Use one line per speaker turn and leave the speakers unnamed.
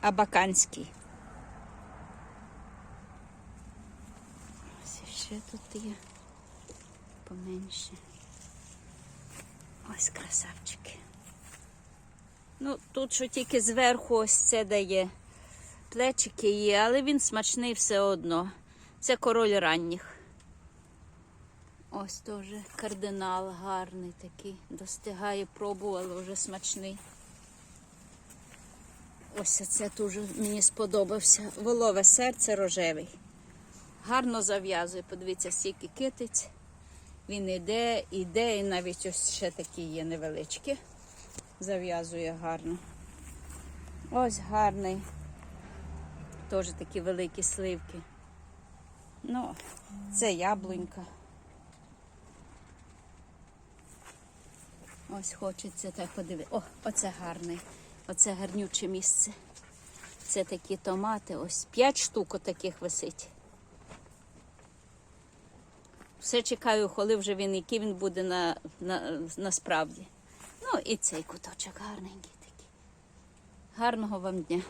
абаканський. Ось ще тут є поменше. Ось красавчики. Ну, тут що тільки зверху ось це дає. Плечики є, але він смачний все одно. Це король ранніх. Ось теж кардинал гарний такий. Достигає, пробувала, вже смачний. Ось це дуже мені сподобався. Волове серце рожевий. Гарно зав'язує. Подивіться, скільки китиць. Він іде, іде, і навіть ось ще такі є невеличкі. Зав'язує гарно. Ось гарний. Теж такі великі сливки. Ну, це яблунька. Ось хочеться так подивитися. О, оце гарний. Оце гарнюче місце. Це такі томати. Ось 5 штук таких висить. Все чекаю, коли вже він, який він буде на, на, насправді. Ну і цей куточок гарненький такий. Гарного вам дня.